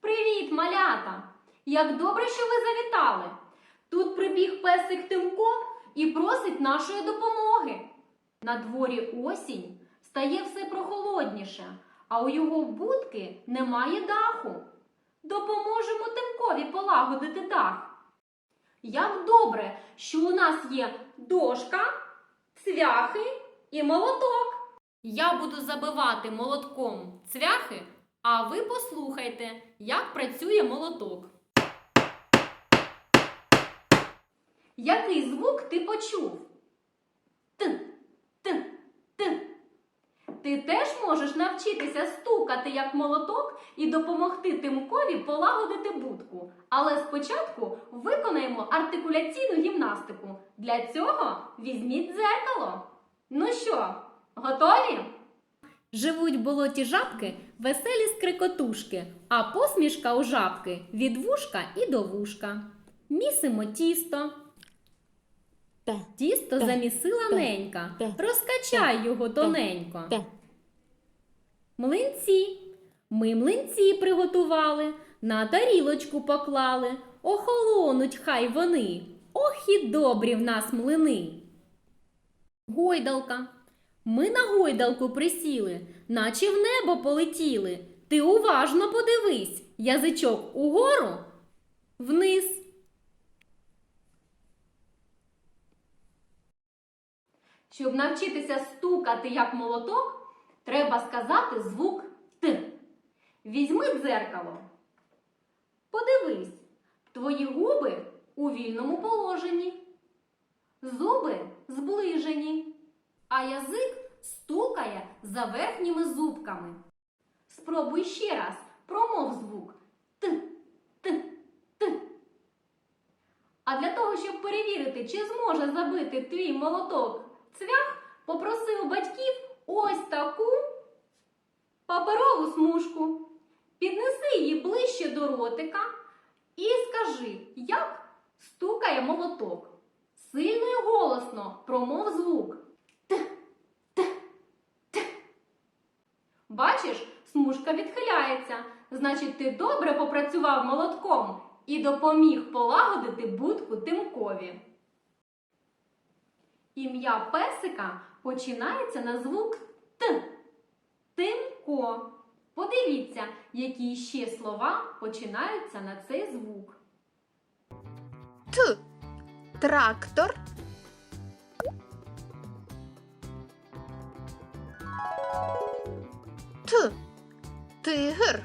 Привіт, малята! Як добре, що ви завітали! Тут прибіг песик Тимко і просить нашої допомоги. На дворі осінь стає все прохолодніше, а у його будки немає даху. Допоможемо Тимкові полагодити дах. Як добре, що у нас є дошка, цвяхи і молоток. Я буду забивати молотком цвяхи, а ви послухайте, як працює молоток. Який звук ти почув? Т, т, т. Ти теж можеш навчитися стукати як молоток і допомогти Тимкові полагодити будку. Але спочатку виконаємо артикуляційну гімнастику. Для цього візьміть дзеркало. Ну що, готові? Живуть в болоті жабки, веселі скрикотушки, а посмішка у жабки від вушка і до вушка. Місимо тісто. Та, Тісто Та, замісила та, ненька. та, Розкачай його тоненько. та. Млинці. Ми млинці приготували, на тарілочку поклали. Охолонуть хай вони. Ох і добрі в нас млини. Гойдалка. Ми на гойдалку присіли, наче в небо полетіли. Ти уважно подивись, язичок угору, вниз. Щоб навчитися стукати як молоток, треба сказати звук Т. Візьми дзеркало. Подивись, твої губи у вільному положенні, зуби зближені, а язик стукає за верхніми зубками. Спробуй ще раз, промов звук Т, Т, Т. А для того, щоб перевірити, чи зможе забити твій молоток цвях, попросив батьків ось таку паперову смужку. Піднеси її ближче до ротика і скажи, як стукає молоток. Сильно і голосно промов звук. Т, т, т. Бачиш, смужка відхиляється. Значить, ти добре попрацював молотком і допоміг полагодити будку Тимкові. Ім'я песика починається на звук Т. Тимко. Подивіться, які ще слова починаються на цей звук. Т. Трактор. Т. Тигр.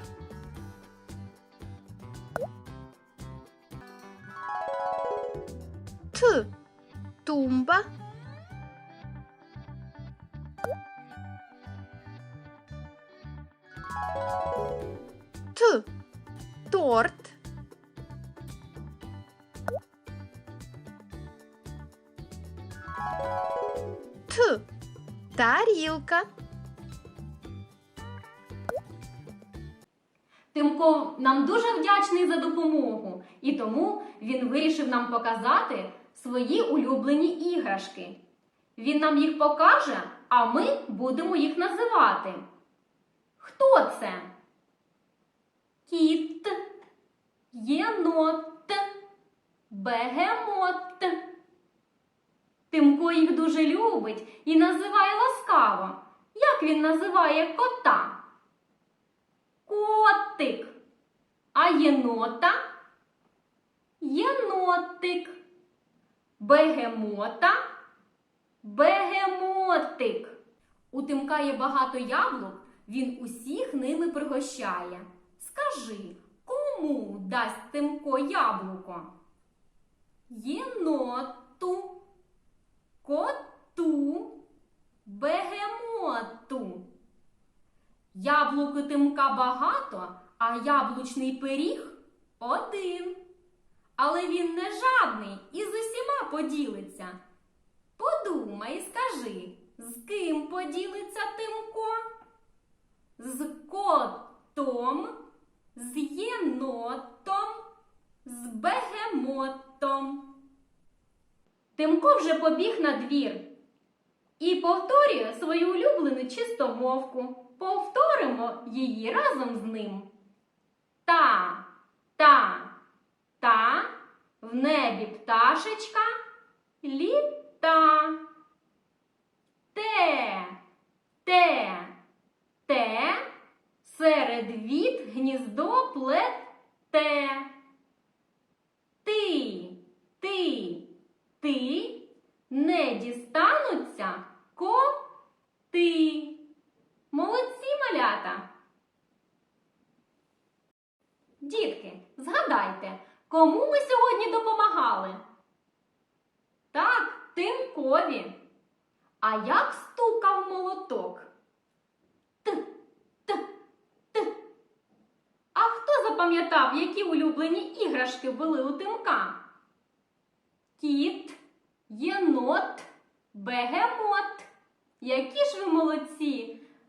Т. Тумба. Т. Торт. Т. Тарілка. Тимко нам дуже вдячний за допомогу, і тому він вирішив нам показати свої улюблені іграшки. Він нам їх покаже, а ми будемо їх називати. Хто це? Кіт, єнот, бегемот. Тимко їх дуже любить і називає ласкаво. Як він називає кота? Котик. А єнота? Єнотик. Бегемота? Бегемотик. У Тимка є багато яблук, він усіх ними пригощає. Скажи, кому дасть Тимко яблуко? Єноту, коту, бегемоту. Яблук у Тимка багато, а яблучний пиріг один. Але він не жадний і з усіма поділиться. Подумай, скажи, з ким поділиться Тимко? З котом, з єнотом, з бегемотом. Тимко вже побіг на двір і повторює свою улюблену чистомовку. Повторимо її разом з ним. Та, та, та, в небі пташечка літа. Те, те, те, серед віт гніздо плете. Ти, ти, ти, не дістануться коти. Молодці малята! Дітки, згадайте, кому ми сьогодні допомагали? Так, Тимкові. А як стукав молоток? Т, т, т. А хто запам'ятав, які улюблені іграшки були у Тимка? Кіт, єнот, бегемот. Які ж ви молодці!